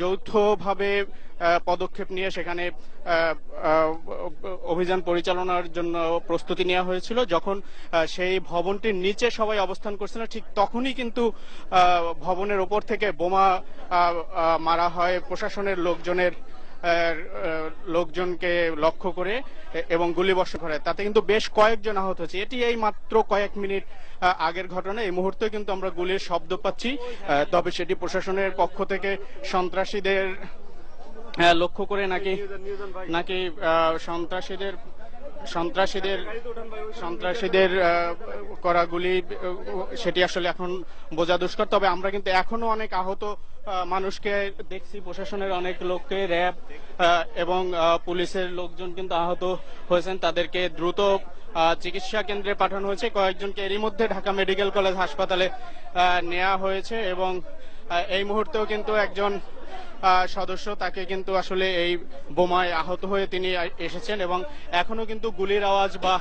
যৌথভাবে পদক্ষেপ নিয়ে সেখানে অভিযান পরিচালনার জন্য প্রস্তুতি নেওয়া হয়েছিল। যখন সেই ভবনটির নিচে সবাই অবস্থান করছিল ঠিক তখনই কিন্তু ভবনের ওপর থেকে বোমা মারা হয়। প্রশাসনের লোকজনের লোকজনকে লক্ষ্য করে এবং গুলিবর্ষণ করে। তাতে কিন্তু বেশ কয়েকজন আহত হয়েছে। এটি এই মাত্র কয়েক মিনিট আগের ঘটনা। এই মুহূর্তে কিন্তু আমরা গুলির শব্দ পাচ্ছি। তবে সেটি প্রশাসনের পক্ষ থেকে সন্ত্রাসীদের লক্ষ্য করে নাকি নাকি সন্ত্রাসীদের সন্ত্রাসীদের সন্ত্রাসীদের করা গুলি সেটি আসলে এখন বোঝা দুষ্কর। তবে আমরা কিন্তু এখনও অনেক আহত মানুষকে দেখছি। প্রশাসনের অনেক লোককে, র্যাব এবং পুলিশের লোকজন কিন্তু আহত হয়েছেন। তাদেরকে দ্রুত চিকিৎসা কেন্দ্রে পাঠানো হয়েছে। কয়েকজনকে এরই মধ্যে ঢাকা মেডিকেল কলেজ হাসপাতালে নেওয়া হয়েছে এবং এই মুহূর্তেও কিন্তু একজন সদস্য তাকে কিন্তু আসলে এই বোমায় আহত হয়ে তিনি এসেছেন এবং এখনও কিন্তু গুলির আওয়াজ বা